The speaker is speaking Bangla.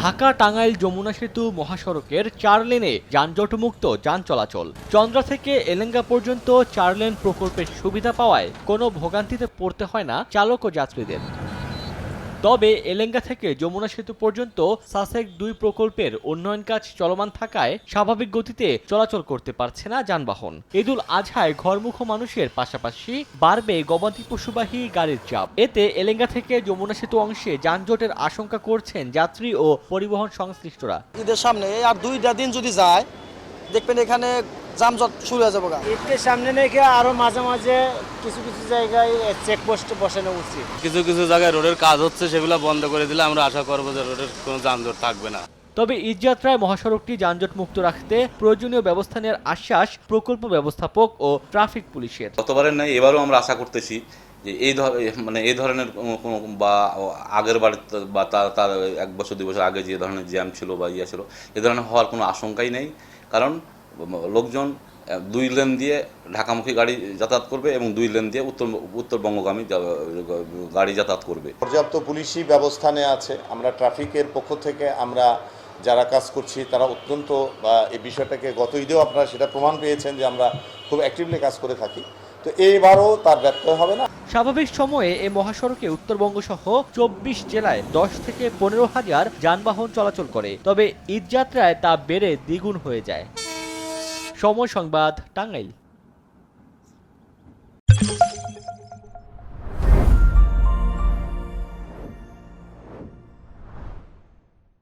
ঢাকা টাঙ্গাইল যমুনা সেতু মহাসড়কের চার লেনে যানজটমুক্ত যান চলাচল। চন্দ্রা থেকে এলেঙ্গা পর্যন্ত চার লেন প্রকল্পের সুবিধা পাওয়ায় কোনো ভোগান্তিতে পড়তে হয় না চালক ও যাত্রীদের। তবে এলেঙ্গা থেকে যমুনা সেতু পর্যন্ত সাসেক দুই প্রকল্পের উন্নয়ন কাজ চলমান থাকায় স্বাভাবিক গতিতে চলাচল করতে পারছে না যানবাহন। ঈদুল আজহায় ঘরমুখ মানুষের পাশাপাশি বাড়বে গবাদি পশুবাহী গাড়ির চাপ। এতে এলেঙ্গা থেকে যমুনা সেতু অংশে যানজটের আশঙ্কা করছেন যাত্রী ও পরিবহন সংশ্লিষ্টরা। ঈদের সামনে আর দুইটা দিন যদি যায়, দেখবেন এখানে যানজট শুরু হয়ে যাবে ঈদকে সামনে রেখে আরও মাঝে মাঝে কিছু কিছু জায়গায় চেকপোস্ট বসানো উচিত। কিছু কিছু জায়গায় রোডের কাজ হচ্ছে সেগুলো বন্ধ করে দিলে আমরা আশা করব যে রোডের কোনো যানজট থাকবে না। তবে ঈদযাত্রায় মহাসড়কটি যানজট মুক্ত রাখতে প্রয়োজনীয় ব্যবস্থা নেওয়ার আশ্বাস প্রকল্প ব্যবস্থাপক ও ট্রাফিক পুলিশের। গতবারের নাই এবারও আমরা আশা করতেছি যে এই ধর মানে এই ধরনের কোনো- কোনো বা আগের বার বা তার তার এক বছর দুই বছর আগে যে ধরনের জ্যাম ছিল বা ইয়ে ছিল এ ধরনের হওয়ার কোনো আশঙ্কাই নেই। কারণ লোকজন দুই লেন দিয়ে ঢাকামুখী গাড়ি যাতায়াত করবে এবং দুই লেন দিয়ে উত্তর উত্তরবঙ্গগামী গাড়ি যাতায়াত করবে। পর্যাপ্ত পুলিশি ব্যবস্থা নেওয়া আছে। আমরা ট্রাফিকের পক্ষ থেকে আমরা যারা কাজ করছি তারা অত্যন্ত বা এই বিষয়টাকে গত ঈদেও আপনারা সেটা প্রমাণ পেয়েছেন যে আমরা খুব অ্যাক্টিভলি কাজ করে থাকি। তো এইবারও তার ব্যত্যয় হবে না। স্বাভাবিক সময়ে এই মহাসড়কে উত্তরবঙ্গ সহ চব্বিশ জেলায় দশ থেকে পনেরো হাজার যানবাহন চলাচল করে। তবে ঈদযাত্রায় তা বেড়ে দ্বিগুণ হয়ে যায়। সময় সংবাদ টাঙ্গাইল।